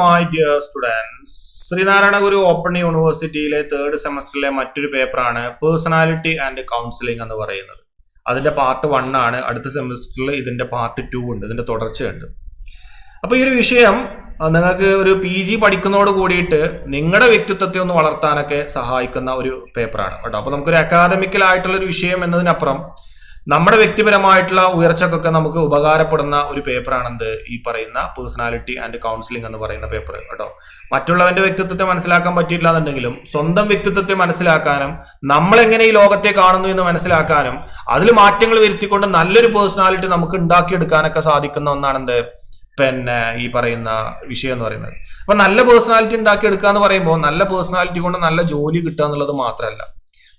My dear students Sreenarayana Guru open യൂണിവേഴ്സിറ്റിയിലെ third സെമസ്റ്ററിലെ മറ്റൊരു പേപ്പറാണ് പേഴ്സണാലിറ്റി ആൻഡ് കൗൺസിലിംഗ് എന്ന് പറയുന്നത്. അതിന്റെ പാർട്ട് വൺ ആണ്. അടുത്ത സെമസ്റ്ററിൽ ഇതിന്റെ പാർട്ട് ടു ഉണ്ട്. ഇതിന്റെ തുടർച്ചയുണ്ട്. അപ്പൊ ഈ ഒരു വിഷയം നിങ്ങൾക്ക് ഒരു പി ജി പഠിക്കുന്നതോട് കൂടിയിട്ട് നിങ്ങളുടെ വ്യക്തിത്വത്തെ ഒന്ന് വളർത്താനൊക്കെ സഹായിക്കുന്ന ഒരു പേപ്പറാണ് കേട്ടോ. അപ്പൊ നമുക്കൊരു അക്കാദമിക്കൽ ആയിട്ടുള്ള ഒരു വിഷയം എന്നതിനപ്പുറം നമ്മുടെ വ്യക്തിപരമായിട്ടുള്ള ഉയർച്ചക്കൊക്കെ നമുക്ക് ഉപകാരപ്പെടുന്ന ഒരു പേപ്പറാണ് എന്ത് ഈ പറയുന്ന പേഴ്സണാലിറ്റി ആൻഡ് കൗൺസിലിംഗ് എന്ന് പറയുന്ന പേപ്പർ കേട്ടോ. മറ്റുള്ളവന്റെ വ്യക്തിത്വത്തെ മനസ്സിലാക്കാൻ പറ്റിയില്ല എന്നുണ്ടെങ്കിലും സ്വന്തം വ്യക്തിത്വത്തെ മനസ്സിലാക്കാനും നമ്മൾ എങ്ങനെ ഈ ലോകത്തെ കാണുന്നു എന്ന് മനസ്സിലാക്കാനും അതിൽ മാറ്റങ്ങൾ വരുത്തിക്കൊണ്ട് നല്ലൊരു പേഴ്സണാലിറ്റി നമുക്ക് ഉണ്ടാക്കിയെടുക്കാനൊക്കെ സാധിക്കുന്ന ഒന്നാണ് എന്ത് പിന്നെ ഈ പറയുന്ന വിഷയം എന്ന് പറയുന്നത്. അപ്പൊ നല്ല പേഴ്സണാലിറ്റി ഉണ്ടാക്കി എടുക്കുക എന്ന് പറയുമ്പോൾ നല്ല പേഴ്സണാലിറ്റി കൊണ്ട് നല്ല ജോലി കിട്ടുക എന്നുള്ളത് മാത്രമല്ല.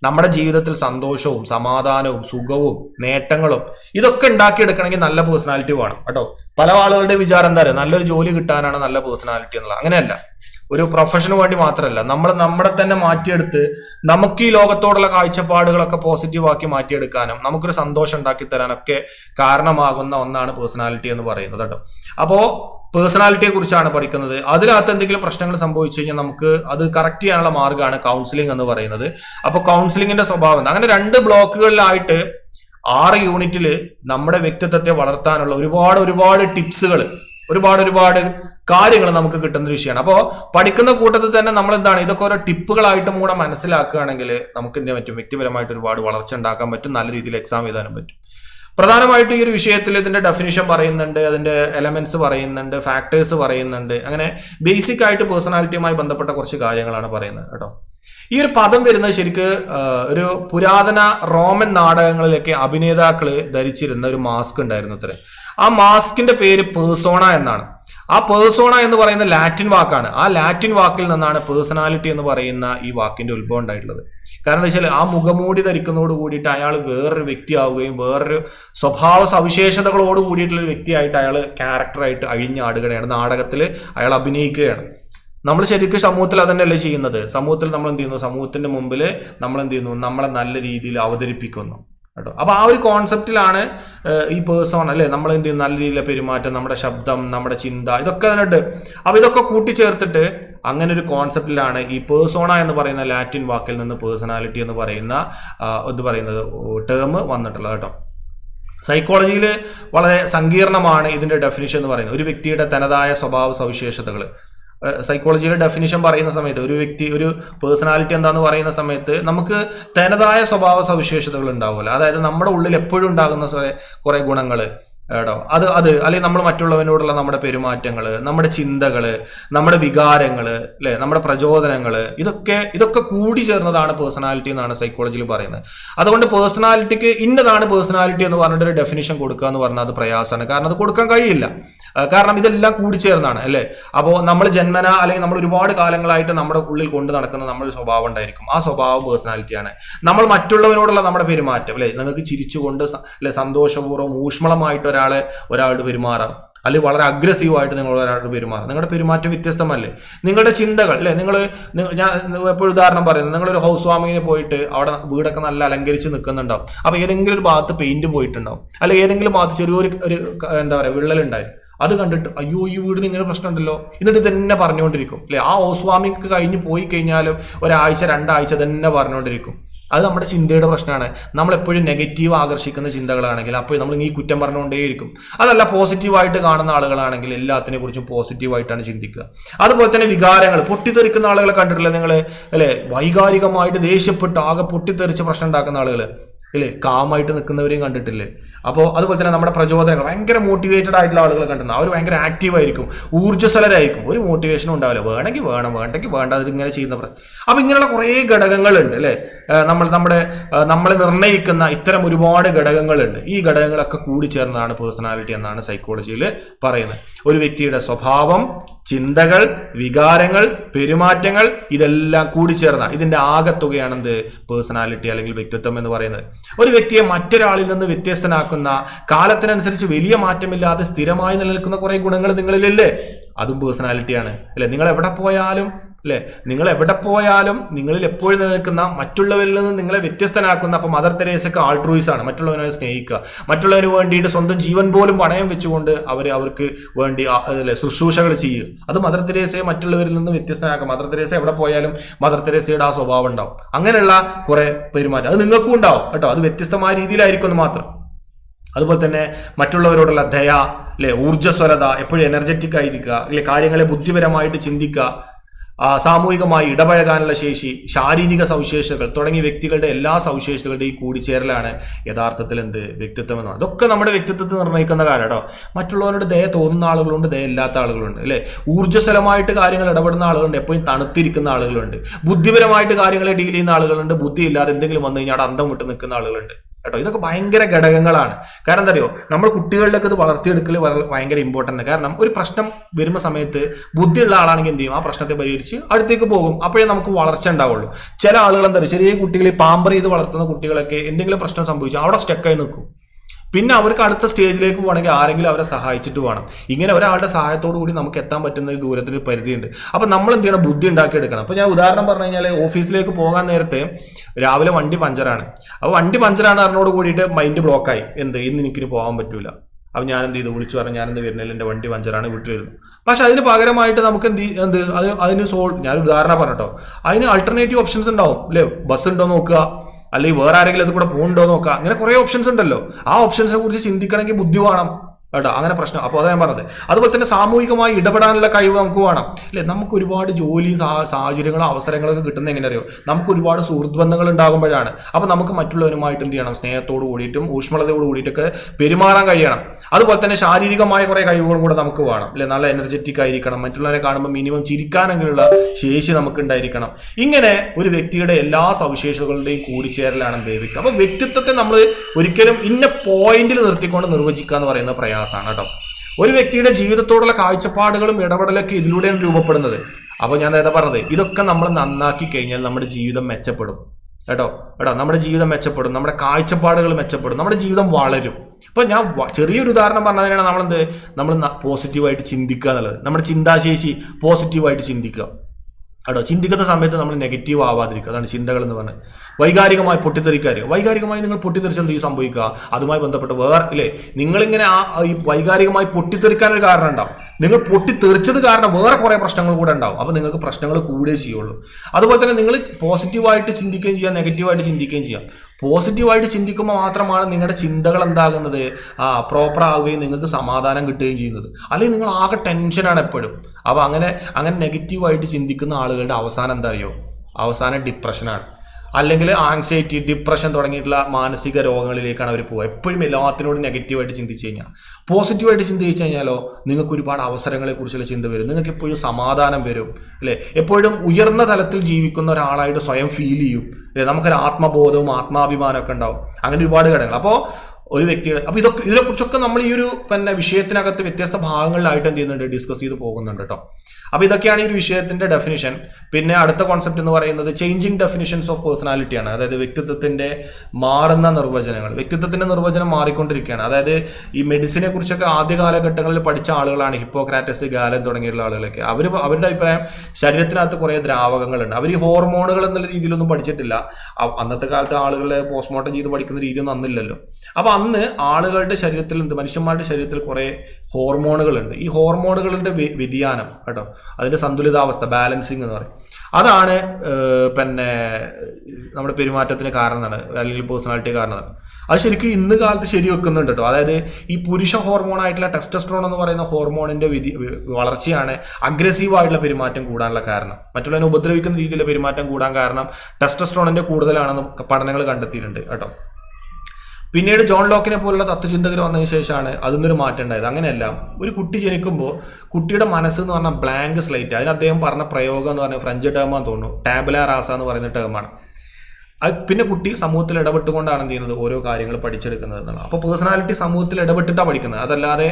നമ്മുടെ ജീവിതത്തിൽ സന്തോഷവും സമാധാനവും സുഖവും നേട്ടങ്ങളും ഇതൊക്കെ ഉണ്ടാക്കിയെടുക്കണമെങ്കിൽ നല്ല പേഴ്സണാലിറ്റി വേണം കേട്ടോ. പല ആളുകളുടെ വിചാരം എന്താ പറയുക നല്ലൊരു ജോലി കിട്ടാനാണ് നല്ല പേഴ്സണാലിറ്റി എന്നുള്ളത്. അങ്ങനെയല്ല. ഒരു പ്രൊഫഷന് വേണ്ടി മാത്രമല്ല നമ്മൾ നമ്മളെ തന്നെ മാറ്റിയെടുത്ത് നമുക്ക് ഈ ലോകത്തോടുള്ള കാഴ്ചപ്പാടുകളൊക്കെ പോസിറ്റീവ് ആക്കി മാറ്റിയെടുക്കാനും നമുക്കൊരു സന്തോഷം ഉണ്ടാക്കി തരാനൊക്കെ കാരണമാകുന്ന ഒന്നാണ് പേഴ്സണാലിറ്റി എന്ന് പറയുന്നത് കേട്ടോ. അപ്പോ പേഴ്സണാലിറ്റിയെ കുറിച്ചാണ് പഠിക്കുന്നത്. അതിനകത്ത് എന്തെങ്കിലും പ്രശ്നങ്ങൾ സംഭവിച്ചു കഴിഞ്ഞാൽ നമുക്ക് അത് കറക്റ്റ് ചെയ്യാനുള്ള മാർഗമാണ് കൗൺസിലിംഗ് എന്ന് പറയുന്നത്. അപ്പോൾ കൗൺസിലിംഗിന്റെ സ്വഭാവം അങ്ങനെ രണ്ട് ബ്ലോക്കുകളിലായിട്ട് ആറ് യൂണിറ്റിൽ നമ്മുടെ വ്യക്തിത്വത്തെ വളർത്താനുള്ള ഒരുപാട് ഒരുപാട് ടിപ്സുകൾ ഒരുപാട് ഒരുപാട് കാര്യങ്ങൾ നമുക്ക് കിട്ടുന്ന ഒരു വിഷയമാണ്. അപ്പോൾ പഠിക്കുന്ന കൂട്ടത്തിൽ തന്നെ നമ്മൾ എന്താണ് ഇതൊക്കെ ഓരോ ടിപ്പുകളായിട്ടും കൂടെ മനസ്സിലാക്കുകയാണെങ്കിൽ നമുക്ക് എന്ത് പറ്റും? വ്യക്തിപരമായിട്ട് ഒരുപാട് വളർച്ച ഉണ്ടാക്കാൻ പറ്റും നല്ല രീതിയിൽ എക്സാം എഴുതാനും പറ്റും. പ്രധാനമായിട്ടും ഈ ഒരു വിഷയത്തിൽ ഇതിന്റെ ഡെഫിനിഷൻ പറയുന്നുണ്ട് അതിന്റെ എലമെന്റ്സ് പറയുന്നുണ്ട് ഫാക്ടേഴ്സ് പറയുന്നുണ്ട്. അങ്ങനെ ബേസിക് ആയിട്ട് പേഴ്സണാലിറ്റിയുമായി ബന്ധപ്പെട്ട കുറച്ച് കാര്യങ്ങളാണ് പറയുന്നത് കേട്ടോ. ഈ ഒരു പദം വരുന്നത് ശരിക്ക് ഒരു പുരാതന റോമൻ നാടകങ്ങളിലൊക്കെ അഭിനേതാക്കൾ ധരിച്ചിരുന്ന ഒരു മാസ്ക് ഉണ്ടായിരുന്നു ആ മാസ്കിന്റെ പേര് പേഴ്സോണ എന്നാണ്. ആ പേഴ്സോണ എന്ന് പറയുന്ന ലാറ്റിൻ വാക്കാണ്. ആ ലാറ്റിൻ വാക്കിൽ നിന്നാണ് പേഴ്സണാലിറ്റി എന്ന് പറയുന്ന ഈ വാക്കിന്റെ ഉത്ഭവം ഉണ്ടായിട്ടുള്ളത്. കാരണം എന്താ വെച്ചാൽ ആ മുഖമൂടി ധരിക്കുന്നതോട് കൂടിയിട്ട് അയാൾ വേറൊരു വ്യക്തിയാവുകയും വേറൊരു സ്വഭാവ സവിശേഷതകളോട് കൂടിയിട്ടുള്ള വ്യക്തിയായിട്ട് അയാൾ ക്യാരക്ടറായിട്ട് അഴിഞ്ഞാടുകയാണ് നാടകത്തിൽ അയാൾ അഭിനയിക്കുകയാണ്. നമ്മൾ ശരിക്കും സമൂഹത്തിൽ അതന്നെയല്ലേ ചെയ്യുന്നത്? സമൂഹത്തിൽ നമ്മൾ എന്ത് ചെയ്യുന്നു? സമൂഹത്തിന്റെ മുമ്പിൽ നമ്മൾ എന്ത് ചെയ്യുന്നു? നമ്മളെ നല്ല രീതിയിൽ അവതരിപ്പിക്കുന്നു. കേട്ടോ. അപ്പൊ ആ ഒരു കോൺസെപ്റ്റിലാണ് ഈ പേഴ്സോൺ അല്ലേ നമ്മൾ എന്ത് ചെയ്യും? നല്ല രീതിയിലെ പെരുമാറ്റം നമ്മുടെ ശബ്ദം നമ്മുടെ ചിന്ത ഇതൊക്കെ അതിനുണ്ട് അപ്പോൾ അപ്പൊ ഇതൊക്കെ കൂട്ടിച്ചേർത്തിട്ട് അങ്ങനെ ഒരു കോൺസെപ്റ്റിലാണ് ഈ പേഴ്സോണ എന്ന് പറയുന്ന ലാറ്റിൻ വാക്കിൽ നിന്ന് പേഴ്സണാലിറ്റി എന്ന് പറയുന്ന ഇത് പറയുന്നത് ടേം വന്നിട്ടുള്ളത് കേട്ടോ. സൈക്കോളജിയിൽ വളരെ സങ്കീർണമാണ് ഇതിന്റെ ഡെഫിനിഷൻ എന്ന് പറയുന്നത്. ഒരു വ്യക്തിയുടെ തനതായ സ്വഭാവ സവിശേഷതകൾ സൈക്കോളജിയുടെ ഡെഫിനിഷൻ പറയുന്ന സമയത്ത് ഒരു വ്യക്തി ഒരു പേഴ്സണാലിറ്റി എന്താന്ന് പറയുന്ന സമയത്ത് നമുക്ക് തനതായ സ്വഭാവ സവിശേഷതകൾ ഉണ്ടാവുമല്ലോ. അതായത് നമ്മുടെ ഉള്ളിൽ എപ്പോഴും ഉണ്ടാകുന്ന കുറെ ഗുണങ്ങൾ കേട്ടോ അത് അത് അല്ലെങ്കിൽ നമ്മൾ മറ്റുള്ളവനോടുള്ള നമ്മുടെ പെരുമാറ്റങ്ങൾ നമ്മുടെ ചിന്തകൾ നമ്മുടെ വികാരങ്ങൾ അല്ലെ? നമ്മുടെ പ്രചോദനങ്ങൾ ഇതൊക്കെ ഇതൊക്കെ കൂടി ചേർന്നതാണ് പേഴ്സണാലിറ്റി എന്നാണ് സൈക്കോളജിയിൽ പറയുന്നത്. അതുകൊണ്ട് പേഴ്സണാലിറ്റിക്ക് ഇന്നതാണ് പേഴ്സണാലിറ്റി എന്ന് പറഞ്ഞിട്ട് ഒരു ഡെഫിനിഷൻ കൊടുക്കുക എന്ന് പറഞ്ഞാൽ അത് പ്രയാസമാണ് കാരണം അത് കൊടുക്കാൻ കഴിയില്ല. കാരണം ഇതെല്ലാം കൂടി ചേർന്നാണ് അല്ലേ? അപ്പോൾ നമ്മൾ ജന്മന അല്ലെങ്കിൽ നമ്മൾ ഒരുപാട് കാലങ്ങളായിട്ട് നമ്മുടെ ഉള്ളിൽ കൊണ്ട് നടക്കുന്ന നമ്മുടെ സ്വഭാവം ഉണ്ടായിരിക്കും. ആ സ്വഭാവം പേഴ്സണാലിറ്റിയാണ് നമ്മൾ മറ്റുള്ളവരോടുള്ള നമ്മുടെ പെരുമാറ്റം അല്ലെ? നിങ്ങൾക്ക് ചിരിച്ചുകൊണ്ട് അല്ലെ സന്തോഷപൂർവം ഊഷ്മളമായിട്ട് ഒരാളെ ഒരാളോട് പെരുമാറാം. അല്ലെങ്കിൽ വളരെ അഗ്രസീവായിട്ട് നിങ്ങൾ ഒരാളോട് പെരുമാറാം. നിങ്ങളുടെ പെരുമാറ്റം വ്യത്യസ്തമല്ലേ? നിങ്ങളുടെ ചിന്തകൾ അല്ലെ? നിങ്ങൾ ഞാൻ എപ്പോഴും ഉദാഹരണം പറയുന്നത് നിങ്ങളൊരു ഹൗസ് വാമിങ്ങിന് പോയിട്ട് അവിടെ വീടൊക്കെ നല്ല അലങ്കരിച്ച് നിൽക്കുന്നുണ്ടാവും. അപ്പോൾ ഏതെങ്കിലും ഒരു ഭാഗത്ത് പെയിന്റ് പോയിട്ടുണ്ടാവും. അല്ലെ ഏതെങ്കിലും ഭാഗത്ത് ചെറിയൊരു ഒരു എന്താ പറയുക വിള്ളലുണ്ടായി. അത് കണ്ടിട്ട് അയ്യോ ഈ വീടിന് ഇങ്ങനെ പ്രശ്നമുണ്ടല്ലോ. എന്നിട്ട് തന്നെ പറഞ്ഞുകൊണ്ടിരിക്കും. അല്ലെ? ആ ഓസ്വാമിക്ക് കഴിഞ്ഞ് പോയി കഴിഞ്ഞാലും ഒരാഴ്ച രണ്ടാഴ്ച തന്നെ പറഞ്ഞുകൊണ്ടിരിക്കും. അത് നമ്മുടെ ചിന്തയുടെ പ്രശ്നമാണ്. നമ്മൾ എപ്പോഴും നെഗറ്റീവ് ആകർഷിക്കുന്ന ചിന്തകളാണെങ്കിൽ അപ്പോൾ നമ്മൾ ഈ കുറ്റം പറഞ്ഞുകൊണ്ടേയിരിക്കും. അതല്ല പോസിറ്റീവായിട്ട് കാണുന്ന ആളുകളാണെങ്കിൽ എല്ലാത്തിനെ കുറിച്ചും പോസിറ്റീവായിട്ടാണ് ചിന്തിക്കുക. അതുപോലെ തന്നെ വികാരങ്ങൾ. പൊട്ടിത്തെറിക്കുന്ന ആളുകളെ കണ്ടിട്ടില്ല നിങ്ങൾ അല്ലെ? വൈകാരികമായിട്ട് ദേഷ്യപ്പെട്ട് ആകെ പൊട്ടിത്തെറിച്ച് പ്രശ്നം ഉണ്ടാക്കുന്ന ആളുകൾ അല്ലേ? കാമായിട്ട് നിൽക്കുന്നവരെയും കണ്ടിട്ടില്ലേ? അപ്പോൾ അതുപോലെ തന്നെ നമ്മുടെ പ്രചോദനങ്ങൾ. ഭയങ്കര മോട്ടിവേറ്റഡ് ആയിട്ടുള്ള ആളുകൾ കണ്ടിട്ടുണ്ട് അവർ ഭയങ്കര ആക്റ്റീവ് ആയിരിക്കും. ഊർജസ്വലരായിരിക്കും. ഒരു മോട്ടിവേഷനും ഉണ്ടാവില്ല. വേണമെങ്കിൽ വേണം വേണ്ടെങ്കിൽ വേണ്ട. അത് ഇങ്ങനെ ചെയ്യുന്ന അപ്പോൾ ഇങ്ങനെയുള്ള കുറേ ഘടകങ്ങളുണ്ട് അല്ലേ? നമ്മൾ നമ്മുടെ നമ്മൾ നിർണയിക്കുന്ന ഇത്തരം ഒരുപാട് ഘടകങ്ങളുണ്ട്. ഈ ഘടകങ്ങളൊക്കെ കൂടി ചേർന്നതാണ് പേഴ്സണാലിറ്റി എന്നാണ് സൈക്കോളജിയിൽ പറയുന്നത്. ഒരു വ്യക്തിയുടെ സ്വഭാവം ചിന്തകൾ വികാരങ്ങൾ പെരുമാറ്റങ്ങൾ ഇതെല്ലാം കൂടി ചേർന്ന ഇതിന്റെ ആകത്തുകയാണെന്ത്? പേഴ്സണാലിറ്റി അല്ലെങ്കിൽ വ്യക്തിത്വം എന്ന് പറയുന്നത്. ഒരു വ്യക്തിയെ മറ്റൊരാളിൽ നിന്ന് വ്യത്യസ്തനാക്കുന്ന കാലത്തിനനുസരിച്ച് വലിയ മാറ്റമില്ലാതെ സ്ഥിരമായി നിലനിൽക്കുന്ന കുറെ ഗുണങ്ങൾ നിങ്ങളിലില്ലേ? അതും പേഴ്സണാലിറ്റിയാണ്. അല്ലെ? നിങ്ങൾ എവിടെ പോയാലും അല്ലെ? നിങ്ങൾ എവിടെ പോയാലും നിങ്ങളിൽ എപ്പോഴും നിലനിൽക്കുന്ന മറ്റുള്ളവരിൽ നിന്ന് നിങ്ങളെ വ്യത്യസ്തനാക്കുന്ന അപ്പൊ മദർ തെരേസൊക്കെ ആൾട്രൂയിസ് ആണ് മറ്റുള്ളവനെ സ്നേഹിക്കുക. മറ്റുള്ളവന് വേണ്ടിയിട്ട് സ്വന്തം ജീവൻ പോലും പണയം വെച്ചുകൊണ്ട് അവർ അവർക്ക് വേണ്ടി അല്ലേ ശുശ്രൂഷകൾ ചെയ്യുക. അത് മദർ തെരേസയെ മറ്റുള്ളവരിൽ നിന്ന് വ്യത്യസ്തനാക്കുക. മദർ തെരേസ എവിടെ പോയാലും മദർ തെരേസയുടെ ആ സ്വഭാവം ഉണ്ടാവും. അങ്ങനെയുള്ള കുറെ പെരുമാറ്റം. അത് നിങ്ങൾക്കും ഉണ്ടാവും കേട്ടോ. അത് വ്യത്യസ്തമായ രീതിയിലായിരിക്കും എന്ന് മാത്രം. അതുപോലെ തന്നെ മറ്റുള്ളവരോടുള്ള ദയ അല്ലെ ഊർജസ്വലത എപ്പോഴും എനർജറ്റിക് ആയിരിക്കുക അല്ലെ കാര്യങ്ങളെ ബുദ്ധിപരമായിട്ട് ചിന്തിക്കുക സാമൂഹികമായി ഇടപഴകാനുള്ള ശേഷി ശാരീരിക സവിശേഷതകൾ തുടങ്ങിയ വ്യക്തികളുടെ എല്ലാ സവിശേഷതകളുടെയും കൂടിച്ചേരലാണ് യഥാർത്ഥത്തിൽ എന്ത്? വ്യക്തിത്വം എന്ന് പറയുന്നത്. ഇതൊക്കെ നമ്മുടെ വ്യക്തിത്വത്തെ നിർണയിക്കുന്ന കാര്യം കേട്ടോ. മറ്റുള്ളവരോട് ദയ തോന്നുന്ന ആളുകളുണ്ട് ദയ ഇല്ലാത്ത ആളുകളുണ്ട് അല്ലെ ഊർജസ്വലമായിട്ട് കാര്യങ്ങൾ ഇടപെടുന്ന ആളുകളുണ്ട് എപ്പോഴും തണുത്തിരിക്കുന്ന ആളുകളുണ്ട് ബുദ്ധിപരമായിട്ട് കാര്യങ്ങളെ ഡീൽ ചെയ്യുന്ന ആളുകളുണ്ട് ബുദ്ധി ഇല്ലാതെ എന്തെങ്കിലും വന്നു കഴിഞ്ഞാൽ അന്തം വിട്ട് നിൽക്കുന്ന ആളുകളുണ്ട്. കേട്ടോ? ഇതൊക്കെ ഭയങ്കര ഘടകങ്ങളാണ്. കാരണം എന്താ അറിയോ നമ്മൾ കുട്ടികളിലൊക്കെ ഇത് വളർത്തിയെടുക്കൽ ഭയങ്കര ഇമ്പോർട്ടന്റ് ആണ്. കാരണം ഒരു പ്രശ്നം വരുന്ന സമയത്ത് ബുദ്ധിയുള്ള ആളാണെങ്കിൽ എന്ത് ചെയ്യും? ആ പ്രശ്നത്തെ പരിഹരിച്ച് അടുത്തേക്ക് പോകും. അപ്പോഴേ നമുക്ക് വളർച്ച ഉണ്ടാവുള്ളൂ. ചില ആളുകൾ എന്താ പറയുക? ചെറിയ കുട്ടികളെ പാമ്പർ ചെയ്ത് വളർത്തുന്ന കുട്ടികളൊക്കെ എന്തെങ്കിലും പ്രശ്നം സംഭവിച്ചു അവിടെ സ്റ്റക്കായി നിൽക്കും. പിന്നെ അവർക്ക് അടുത്ത സ്റ്റേജിലേക്ക് പോകണമെങ്കിൽ ആരെങ്കിലും അവരെ സഹായിച്ചിട്ട് വേണം. ഇങ്ങനെ ഒരാളുടെ സഹായത്തോടു കൂടി നമുക്ക് എത്താൻ പറ്റുന്ന ഒരു ദൂരത്തിന് പരിധിയുണ്ട്. അപ്പൊ നമ്മൾ എന്ത് ചെയ്യണം? ബുദ്ധി ഉണ്ടാക്കി എടുക്കണം അപ്പൊ ഞാൻ ഉദാഹരണം പറഞ്ഞു കഴിഞ്ഞാൽ ഓഫീസിലേക്ക് പോകാൻ നേരത്തെ രാവിലെ വണ്ടി പഞ്ചറാണ്. അപ്പോൾ വണ്ടി പഞ്ചറാണ് അറിഞ്ഞോട് കൂടിയിട്ട് മൈൻഡ് ബ്ലോക്കായി എന്ത്? ഇന്ന് എനിക്കിന് പോകാൻ പറ്റൂല. അപ്പൊ ഞാൻ എന്ത് ചെയ്തു? വിളിച്ചു പറഞ്ഞു ഞാൻ എന്ത് വരുന്നില്ല എന്റെ വണ്ടി പഞ്ചറാണ് വീട്ടിൽ വരുന്നു പക്ഷെ അതിന് പകരമായിട്ട് നമുക്ക് എന്ത് എന്ത്? അതിന് അതിന് സോൾവ് ഞാൻ ഉദാഹരണം പറഞ്ഞിട്ടോ. അതിന് ആൾട്ടർനേറ്റീവ് ഓപ്ഷൻസ് ഉണ്ടാവും അല്ലേ? ബസ് ഉണ്ടോ നോക്കുക. അല്ലെങ്കിൽ വേറെ ആരെങ്കിലും അത് കൂടെ പോകുന്നുണ്ടോ നോക്കാം. അങ്ങനെ കുറെ ഓപ്ഷൻസ് ഉണ്ടല്ലോ. ആ ഓപ്ഷൻസിനെ കുറിച്ച് ചിന്തിക്കണമെങ്കിൽ ബുദ്ധി വേണം. കേട്ടോ അങ്ങനെ പ്രശ്നം. അപ്പോൾ അതാണ് ഞാൻ പറഞ്ഞത്. അതുപോലെ തന്നെ സാമൂഹികമായി ഇടപെടാനുള്ള കഴിവ് നമുക്ക് വേണം. അല്ലേ നമുക്ക് ഒരുപാട് ജോലി സാഹചര്യങ്ങളും അവസരങ്ങളൊക്കെ കിട്ടുന്ന എങ്ങനെ അറിയോ നമുക്ക് ഒരുപാട് സുഹൃത്ത് ബന്ധങ്ങൾ ഉണ്ടാകുമ്പോഴാണ്. അപ്പോൾ നമുക്ക് മറ്റുള്ളവരുമായിട്ട് എന്ത് ചെയ്യണം? സ്നേഹത്തോട് കൂടിയിട്ടും ഊഷ്മളതയോട് കൂടിയിട്ടൊക്കെ പെരുമാറാൻ കഴിയണം. അതുപോലെ തന്നെ ശാരീരികമായ കുറേ കഴിവുകളും കൂടെ നമുക്ക് വേണം. അല്ലെ നല്ല എനർജറ്റിക് ആയിരിക്കണം. മറ്റുള്ളവരെ കാണുമ്പോൾ മിനിമം ചിരിക്കാനെങ്കിലുള്ള ശേഷി നമുക്ക് ഉണ്ടായിരിക്കണം. ഇങ്ങനെ ഒരു വ്യക്തിയുടെ എല്ലാ സവിശേഷതകളുടെയും കൂടിച്ചേരലാണ് എന്ത് അപ്പോൾ വ്യക്തിത്വത്തെ നമ്മൾ ഒരിക്കലും ഇന്ന പോയിന്റിൽ നിർത്തിക്കൊണ്ട് നിർവചിക്കുക എന്ന് പറയുന്ന പ്രയാസമാണ് കേട്ടോ. ഒരു വ്യക്തിയുടെ ജീവിതത്തോടുള്ള കാഴ്ചപ്പാടുകളും ഇടപെടലൊക്കെ ഇതിലൂടെയാണ് രൂപപ്പെടുന്നത്. അപ്പോൾ ഞാൻ നേരത്തെ പറഞ്ഞത് ഇതൊക്കെ നമ്മൾ നന്നാക്കി കഴിഞ്ഞാൽ നമ്മുടെ ജീവിതം മെച്ചപ്പെടും. കേട്ടോ? കേട്ടോ നമ്മുടെ ജീവിതം മെച്ചപ്പെടും നമ്മുടെ കാഴ്ചപ്പാടുകൾ മെച്ചപ്പെടും നമ്മുടെ ജീവിതം വളരും. ഇപ്പൊ ഞാൻ ചെറിയൊരു ഉദാഹരണം പറഞ്ഞതിനാണ് നമ്മളെന്ത്? നമ്മൾ പോസിറ്റീവായിട്ട് ചിന്തിക്കുക എന്നുള്ളത്. നമ്മുടെ ചിന്താശേഷി പോസിറ്റീവായിട്ട് ചിന്തിക്കുക. കേട്ടോ ചിന്തിക്കുന്ന സമയത്ത് നമ്മൾ നെഗറ്റീവ് ആവാതിരിക്കുക. അതാണ് ചിന്തകൾ എന്ന് പറഞ്ഞത്. വൈകാരികമായി പൊട്ടിത്തെറിക്കാതിരിക്കുക വൈകാരികമായി നിങ്ങൾ പൊട്ടിത്തെറിച്ച് ഈ സംഭവിക്കുക? അതുമായി ബന്ധപ്പെട്ട് വേറെ ഇല്ലേ? നിങ്ങളിങ്ങനെ ആ ഈ വൈകാരികമായി പൊട്ടിത്തെറിക്കാൻ ഒരു കാരണം ഉണ്ടാവും. നിങ്ങൾ പൊട്ടിത്തെറിച്ചത് കാരണം വേറെ കുറേ പ്രശ്നങ്ങൾ കൂടെ ഉണ്ടാവും. അപ്പൊ നിങ്ങൾക്ക് പ്രശ്നങ്ങൾ കൂടുകയേ ചെയ്യുള്ളൂ. അതുപോലെ തന്നെ നിങ്ങൾ പോസിറ്റീവായിട്ട് ചിന്തിക്കുകയും ചെയ്യാം നെഗറ്റീവായിട്ട് ചിന്തിക്കുകയും ചെയ്യാം. പോസിറ്റീവായിട്ട് ചിന്തിക്കുമ്പോൾ മാത്രമാണ് നിങ്ങളുടെ ചിന്തകൾ എന്താകുന്നത്? പ്രോപ്പർ ആവുകയും നിങ്ങൾക്ക് സമാധാനം കിട്ടുകയും ചെയ്യുന്നത്. അല്ലെങ്കിൽ നിങ്ങൾ ആകെ ടെൻഷനാണ് എപ്പോഴും. അപ്പോൾ അങ്ങനെ അങ്ങനെ നെഗറ്റീവായിട്ട് ചിന്തിക്കുന്ന ആളുകളുടെ അവസാനം എന്താ അറിയോ? അവസാനം ഡിപ്രഷനാണ് അല്ലെങ്കിൽ ആങ്സൈറ്റി ഡിപ്രഷൻ തുടങ്ങിയിട്ടുള്ള മാനസിക രോഗങ്ങളിലേക്കാണ് അവർ പോകുക എപ്പോഴും എല്ലാത്തിനോടും നെഗറ്റീവായിട്ട് ചിന്തിച്ചു കഴിഞ്ഞാൽ പോസിറ്റീവായിട്ട് ചിന്തിച്ചു കഴിഞ്ഞാലോ നിങ്ങൾക്ക് ഒരുപാട് അവസരങ്ങളെ കുറിച്ചുള്ള ചിന്ത വരും. നിങ്ങൾക്ക് എപ്പോഴും സമാധാനം വരും അല്ലേ? എപ്പോഴും ഉയർന്ന തലത്തിൽ ജീവിക്കുന്ന ഒരാളായിട്ട് സ്വയം ഫീൽ ചെയ്യും. അല്ലേ? നമുക്കൊരു ആത്മബോധവും ആത്മാഭിമാനമൊക്കെ ഉണ്ടാവും. അങ്ങനെ ഒരുപാട് ഘടകങ്ങൾ. അപ്പോൾ ഒരു വ്യക്തിയുടെ അപ്പോൾ ഇതൊക്കെ ഇതിനെക്കുറിച്ചൊക്കെ നമ്മൾ ഈ ഒരു പിന്നെ വിഷയത്തിനകത്ത് വ്യത്യസ്ത ഭാഗങ്ങളിലായിട്ട് എന്ത് ചെയ്യുന്നുണ്ട്? ഡിസ്കസ് ചെയ്ത് പോകുന്നുണ്ട് കേട്ടോ. അപ്പോൾ ഇതൊക്കെയാണ് ഈ ഒരു വിഷയത്തിന്റെ ഡെഫിനിഷൻ പിന്നെ അടുത്ത കോൺസെപ്റ്റ് എന്ന് പറയുന്നത് ചേഞ്ചിങ് ഡെഫിനിഷൻസ് ഓഫ് പേഴ്സണാലിറ്റി ആണ്. അതായത് വ്യക്തിത്വത്തിന്റെ മാറുന്ന നിർവചനങ്ങൾ. വ്യക്തിത്വത്തിന്റെ നിർവചനം മാറിക്കൊണ്ടിരിക്കുകയാണ്. അതായത് ഈ മെഡിസിനെ കുറിച്ചൊക്കെ ആദ്യ കാലഘട്ടങ്ങളിൽ പഠിച്ച ആളുകളാണ്. ഹിപ്പോക്രാറ്റസ് ഗാലൻ തുടങ്ങിയുള്ള ആളുകളൊക്കെ. അവർ അവരുടെ അഭിപ്രായം ശരീരത്തിനകത്ത് കുറേ ദ്രാവകങ്ങളുണ്ട്. അവർ ഈ ഹോർമോണുകൾ എന്നുള്ള രീതിയിലൊന്നും പഠിച്ചിട്ടില്ല. അന്നത്തെ കാലത്ത് ആളുകളെ പോസ്റ്റ്മോർട്ടം ചെയ്ത് പഠിക്കുന്ന രീതിയൊന്നും അന്നില്ലല്ലോ. അപ്പൊ അന്ന് ആളുകളുടെ ശരീരത്തിൽ എന്ത്? മനുഷ്യന്മാരുടെ ശരീരത്തിൽ കുറെ ഹോർമോണുകളുണ്ട്. ഈ ഹോർമോണുകളുടെ വ്യതിയാനം കേട്ടോ അതിന്റെ സന്തുലിതാവസ്ഥ ബാലൻസിങ് എന്ന് പറയും. അതാണ് പിന്നെ നമ്മുടെ പെരുമാറ്റത്തിന് കാരണമാണ് അല്ലെങ്കിൽ പേഴ്സണാലിറ്റി കാരണമാണ്. അത് ശരിക്കും ഇന്ന് കാലത്ത് ശരി വെക്കുന്നുണ്ട് കേട്ടോ. അതായത് ഈ പുരുഷ ഹോർമോൺ ആയിട്ടുള്ള ടെസ്റ്റസ്ട്രോൺ എന്ന് പറയുന്ന ഹോർമോണിന്റെ വിധി വളർച്ചയാണ് അഗ്രസീവ് ആയിട്ടുള്ള പെരുമാറ്റം കൂടാനുള്ള കാരണം. മറ്റുള്ളവരെ ഉപദ്രവിക്കുന്ന രീതിയിലുള്ള പെരുമാറ്റം കൂടാൻ കാരണം ടെസ്റ്റസ്ട്രോണിന്റെ കൂടുതലാണെന്ന് പഠനങ്ങൾ കണ്ടെത്തിയിട്ടുണ്ട് കേട്ടോ. പിന്നീട് ജോൺ ലോക്കിനെ പോലുള്ള തത്വചിന്തകർ വന്നതിന് ശേഷമാണ് അതിന്നൊരു മാറ്റം ഉണ്ടായത്. അങ്ങനെയല്ല ഒരു കുട്ടി ജനിക്കുമ്പോൾ കുട്ടിയുടെ മനസ്സ് എന്ന് പറഞ്ഞാൽ ബ്ലാങ്ക് സ്ലൈറ്റ് അതിന് അദ്ദേഹം പറഞ്ഞ പ്രയോഗം എന്ന് പറഞ്ഞാൽ ഫ്രഞ്ച് ടേമാന്ന് തോന്നുന്നു. ടാബുല റാസ എന്ന് പറയുന്ന ടേമാണ് അത് പിന്നെ കുട്ടി സമൂഹത്തിൽ ഇടപെട്ടുകൊണ്ടാണ് എന്ത് ചെയ്യുന്നത്? ഓരോ കാര്യങ്ങൾ പഠിച്ചെടുക്കുന്നത് എന്നുള്ളത് അപ്പോൾ പേഴ്സണാലിറ്റി സമൂഹത്തിൽ ഇടപെട്ടിട്ടാണ് പഠിക്കുന്നത്. അതല്ലാതെ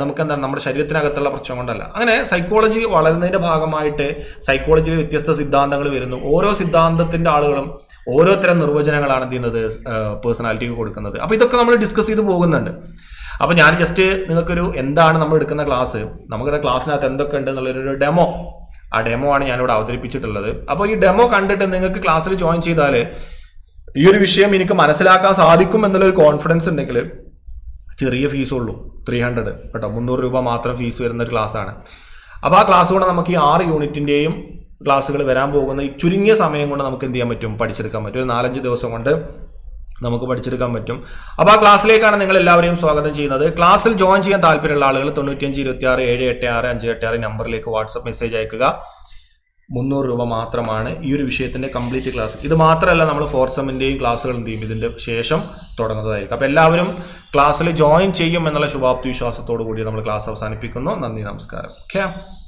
നമുക്ക് എന്താണ് നമ്മുടെ ശരീരത്തിനകത്തുള്ള പ്രശ്നം കൊണ്ടല്ല. അങ്ങനെ സൈക്കോളജി വളരുന്നതിന്റെ ഭാഗമായിട്ട് സൈക്കോളജിയിൽ വ്യത്യസ്ത സിദ്ധാന്തങ്ങൾ വരുന്നു. ഓരോ സിദ്ധാന്തത്തിന്റെ ആളുകളും ഓരോ തരം നിർവചനങ്ങളാണ് എന്ത് ചെയ്യുന്നത് പേഴ്സണാലിറ്റിക്ക് കൊടുക്കുന്നത്. അപ്പോൾ ഇതൊക്കെ നമ്മൾ ഡിസ്കസ് ചെയ്ത് പോകുന്നുണ്ട്. അപ്പോൾ ഞാൻ ജസ്റ്റ് നിങ്ങൾക്കൊരു എന്താണ് നമ്മൾ എടുക്കുന്ന ക്ലാസ് നമുക്കിവിടെ ക്ലാസ്സിനകത്ത് എന്തൊക്കെ ഉണ്ട് എന്നുള്ളൊരു ഡെമോ ആ ഡെമോ ആണ് ഞാനിവിടെ അവതരിപ്പിച്ചിട്ടുള്ളത്. അപ്പോൾ ഈ ഡെമോ കണ്ടിട്ട് നിങ്ങൾക്ക് ക്ലാസ്സിൽ ജോയിൻ ചെയ്താൽ ഈ ഒരു വിഷയം എനിക്ക് മനസ്സിലാക്കാൻ സാധിക്കും എന്നുള്ളൊരു കോൺഫിഡൻസ് ഉണ്ടെങ്കിൽ ചെറിയ ഫീസുള്ളൂ ത്രീ ഹൺഡ്രഡ് കേട്ടോ മുന്നൂറ് രൂപ മാത്രം ഫീസ് വരുന്ന ഒരു ക്ലാസ്സാണ് അപ്പോൾ ആ ക്ലാസ് കൊണ്ട് നമുക്ക് ഈ ആറ് യൂണിറ്റിന്റെയും ക്ലാസ്സുകൾ വരാൻ പോകുന്ന ഈ ചുരുങ്ങിയ സമയം കൊണ്ട് നമുക്ക് എന്ത് ചെയ്യാൻ പറ്റും? പഠിച്ചെടുക്കാൻ പറ്റും. ഒരു നാലഞ്ച് ദിവസം കൊണ്ട് നമുക്ക് പഠിച്ചെടുക്കാൻ പറ്റും. അപ്പോൾ ആ ക്ലാസ്സിലേക്കാണ് നിങ്ങൾ എല്ലാവരെയും സ്വാഗതം ചെയ്യുന്നത്. ക്ലാസ്സിൽ ജോയിൻ ചെയ്യാൻ താല്പര്യമുള്ള ആളുകൾ തൊണ്ണൂറ്റിയഞ്ച് ഇരുപത്തി ആറ് ഏഴ് എട്ട് ആറ് അഞ്ച് എട്ട് ആറ് നമ്പറിലേക്ക് വാട്സപ്പ് മെസ്സേജ് അയക്കുക. മുന്നൂറ് രൂപ മാത്രമാണ് ഈ ഒരു വിഷയത്തിന്റെ കംപ്ലീറ്റ് ക്ലാസ് ഇത് മാത്രമല്ല നമ്മൾ ഫോർ സെമ്മിന്റെയും ക്ലാസ്സുകൾ എന്ത് ചെയ്യും? ഇതിന്റെ ശേഷം തുടങ്ങുന്നതായിരിക്കും. അപ്പോൾ എല്ലാവരും ക്ലാസ്സിൽ ജോയിൻ ചെയ്യും എന്നുള്ള ശുഭാപ്തി വിശ്വാസത്തോടു കൂടി നമ്മൾ ക്ലാസ് അവസാനിപ്പിക്കുന്നു. നന്ദി നമസ്കാരം. ഓക്കെ